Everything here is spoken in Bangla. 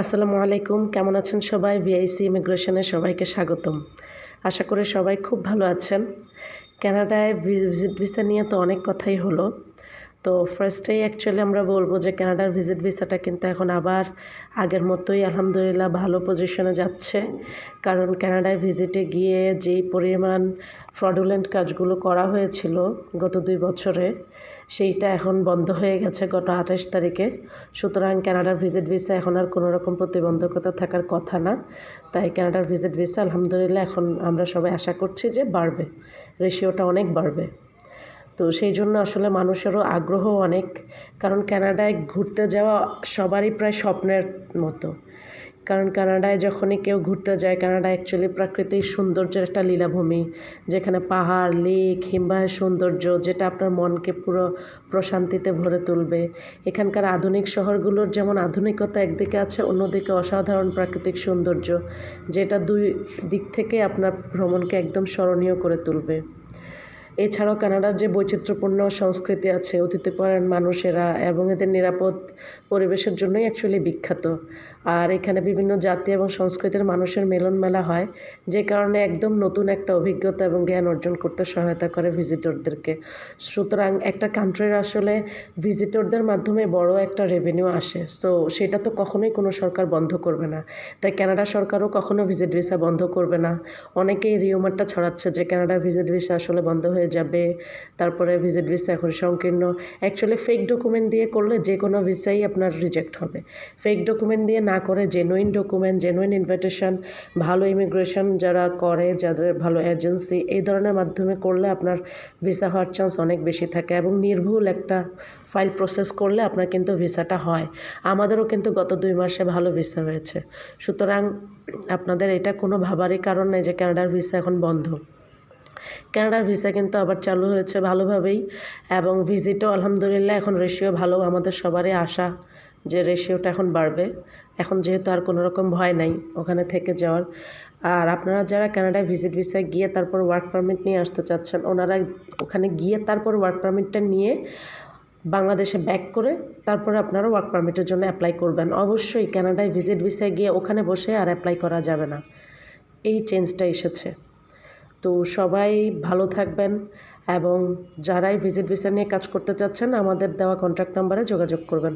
আসসালামু আলাইকুম, কেমন আছেন সবাই? ভিআইসি ইমিগ্রেশনে সবাইকে স্বাগতম। আশা করি সবাই খুব ভালো আছেন। কানাডায় ভিজিট ভিসা নিয়ে তো অনেক কথাই হলো। তো ফার্স্টেই অ্যাকচুয়ালি আমরা বলব যে কানাডার ভিজিট ভিসাটা কিন্তু এখন আবার আগের মতোই আলহামদুলিল্লাহ ভালো পজিশনে যাচ্ছে। কারণ কানাডায় ভিজিটে গিয়ে যেই পরিমাণ ফ্রডুলেন্ট কাজগুলো করা হয়েছিল গত দুই বছরে, সেইটা এখন বন্ধ হয়ে গেছে গত আঠাশ তারিখে। সুতরাং কানাডার ভিজিট ভিসা এখন আর কোনো রকম প্রতিবন্ধকতা থাকার কথা না। তাই কানাডার ভিজিট ভিসা আলহামদুলিল্লাহ এখন আমরা সবাই আশা করছি যে বাড়বে। রেশিওটা অনেক বাড়বে। তো সেই জন্য আসলে মানুষেরও আগ্রহ অনেক। কারণ কানাডায় ঘুরতে যাওয়া সবারই প্রায় স্বপ্নের মতো। কারণ কানাডায় যখনই কেউ ঘুরতে যায়, কানাডা অ্যাকচুয়ালি প্রাকৃতিক সৌন্দর্যের একটা লীলাভূমি। যেখানে পাহাড় লেক হিমবাহের সৌন্দর্য, যেটা আপনার মনকে পুরো প্রশান্তিতে ভরে তুলবে। এখানকার আধুনিক শহরগুলোর যেমন আধুনিকতা একদিকে আছে, অন্যদিকে অসাধারণ প্রাকৃতিক সৌন্দর্য, যেটা দুই দিক থেকে আপনার ভ্রমণকে একদম স্মরণীয় করে তুলবে। এছাড়াও কানাডার যে বৈচিত্র্যপূর্ণ সংস্কৃতি আছে অতিথিপরায়ণ মানুষেরা এবং এদের নিরাপদ পরিবেশের জন্যই অ্যাকচুয়ালি বিখ্যাত। আর এখানে বিভিন্ন জাতি এবং সংস্কৃতির মানুষের মেলন মেলা হয়, যে কারণে একদম নতুন একটা অভিজ্ঞতা এবং জ্ঞান অর্জন করতে সহায়তা করে ভিজিটরদেরকে। সুতরাং একটা কান্ট্রির আসলে ভিজিটরদের মাধ্যমে বড় একটা রেভিনিউ আসে। সো সেটা তো কখনোই কোনো সরকার বন্ধ করবে না। তাই কানাডা সরকারও কখনো ভিজিট ভিসা বন্ধ করবে না। অনেকেই রিউমারটা ছড়াচ্ছে যে কানাডার ভিজিট ভিসা আসলে বন্ধ হয়ে যাবে, তারপরে ভিজিট ভিসা এখন সংকীর্ণ। অ্যাকচুয়ালি ফেক ডকুমেন্ট দিয়ে করলে যে কোনো ভিসাই আপনার রিজেক্ট হবে। ফেক ডকুমেন্ট দিয়ে না করে জেনুইন ডকুমেন্ট জেনুইন ইনভিটেশন ভালো ইমিগ্রেশন যারা করে, যাদের ভালো এজেন্সি এই ধরনের মাধ্যমে করলে আপনার ভিসা হওয়ার চান্স অনেক বেশি থাকে এবং নির্ভুল একটা ফাইল প্রসেস করলে আপনার কিন্তু ভিসাটা হয়। আমাদেরও কিন্তু গত দুই মাসে ভালো ভিসা হয়েছে। সুতরাং আপনাদের এটা কোনো ভাবারই কারণ নেই যে কানাডার ভিসা এখন বন্ধ। কানাডার ভিসা কিন্তু আবার চালু হয়েছে ভালোভাবেই এবং ভিজিটও আলহামদুলিল্লাহ এখন রেশিও ভালো, আমাদের সবারই আশা যে রেশিওটা এখন বাড়বে। এখন যেহেতু আর কোনো রকম ভয় নাই ওখানে থেকে যাওয়ার। আর আপনারা যারা কানাডায় ভিজিট ভিসায় গিয়ে তারপর ওয়ার্ক পারমিট নিয়ে আসতে চাচ্ছেন, ওনারা ওখানে গিয়ে তারপর ওয়ার্ক পারমিটটা নিয়ে বাংলাদেশে ব্যাক করে তারপরে আপনারা ওয়ার্ক পারমিটের জন্য অ্যাপ্লাই করবেন। অবশ্যই কানাডায় ভিজিট ভিসায় গিয়ে ওখানে বসে আর অ্যাপ্লাই করা যাবে না। এই চেঞ্জটা এসেছে। তো সবাই ভালো থাকবেন এবং যারাই ভিজিট ভিসা নিয়ে কাজ করতে চাচ্ছেন, আমাদের দেওয়া কন্ট্যাক্ট নাম্বারে যোগাযোগ করবেন।